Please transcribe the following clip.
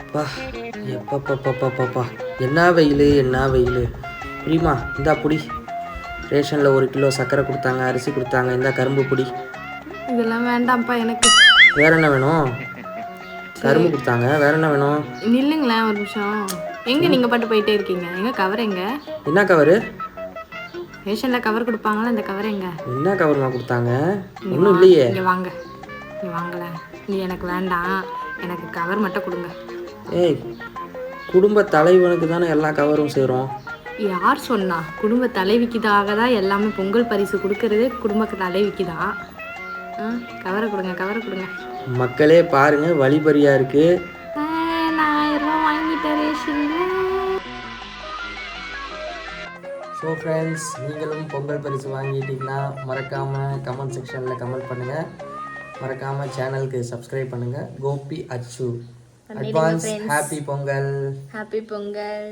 அப்பா எப்பப்பப்பப்பப்பா என்ன வெயில் என்ன வெயில்? புரியுமா? இந்தா புடி. ரேஷனில் ஒரு கிலோ சர்க்கரை கொடுத்தாங்க அரிசி கொடுத்தாங்க இந்தா கரும்பு புடி. இதெல்லாம் வேண்டாம்ப்பா எனக்கு. வேற என்ன வேணும்? கரும்பு கொடுத்தாங்க வேற என்ன வேணும்? நில்லுங்களேன் ஒரு நிமிஷம். எங்க நீங்க பாட்டு போயிட்டே இருக்கீங்க? எங்க கவர் எங்க? என்ன கவரு ரேஷன்ல கவர் கொடுப்பாங்களா? இந்த கவர் எங்க? என்ன கவருமா கொடுத்தாங்க? ஒன்றும் இல்லையே. இங்க வாங்க. இங்க வாங்கல. நீ எனக்கு வேண்டாம். எனக்கு கவர் மட்டும் கொடுங்க. ஏய் குடும்ப தலைவனுக்கு தானே எல்லா கவரும் சேரும்? யார் சொன்னா? குடும்ப தலைவிக்குதாக தான் எல்லாமே பொங்கல் பரிசு கொடுக்கறதே குடும்ப தலைவிக்கு தான் கவரை கொடுங்க கவரை கொடுங்க. மக்களே பாருங்க வழிபறியா இருக்கு. நான் வாங்கிட்டேன் ரேஷன்ல ஸோ ஃப்ரெண்ட்ஸ் நீங்களும் பொங்கல் பரிசு வாங்கிட்டீங்கன்னா மறக்காமல் கமெண்ட் செக்ஷனில் கமெண்ட் பண்ணுங்கள் மறக்காமல் சேனலுக்கு சப்ஸ்கிரைப் பண்ணுங்கள் Gopi Achu. Advance happy Pongal. Happy Pongal.